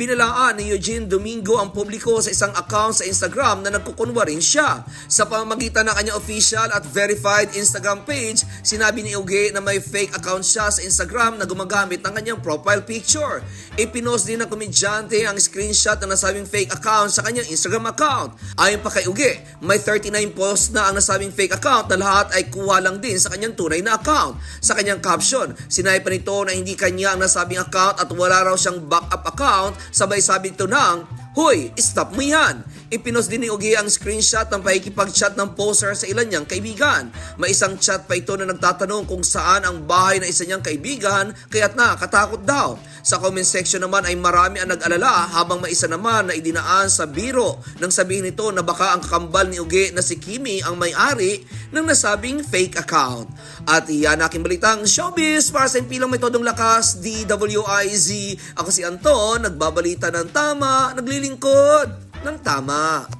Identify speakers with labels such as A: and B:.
A: Binalaan ni Eugene Domingo ang publiko sa isang account sa Instagram na nagkukunwa rin siya. Sa pamamagitan ng kanyang official at verified Instagram page, sinabi ni Uge na may fake account siya sa Instagram na gumagamit ng kanyang profile picture. Ipinost din ng komedyante ang screenshot ng nasabing fake account sa kanyang Instagram account. Ayon pa kay Uge, may 39 posts na ang nasabing fake account na lahat ay kuha lang din sa kanyang tunay na account. Sa kanyang caption, sinabi pa nito na hindi kanya ang nasabing account at wala raw siyang backup account, sabay sabi ito ng, Hoy, stop mo yan! Ipinos din ni Ugi ang screenshot ng pakikipag-chat ng poster sa ilan niyang kaibigan. May isang chat pa ito na nagtatanong kung saan ang bahay ng isa niyang kaibigan kaya't nakakatakot daw. Sa comment section naman ay marami ang nag-alala habang may isa naman na idinaan sa biro nang sabihin nito na baka ang kakambal ni Ugi na si Kimi ang may-ari ng nasabing fake account. At iyan aking balitang showbiz para sa impilang may todong lakas, DWIZ. Ako si Anton, nagbabalita ng tama, naglilingkod ng tama.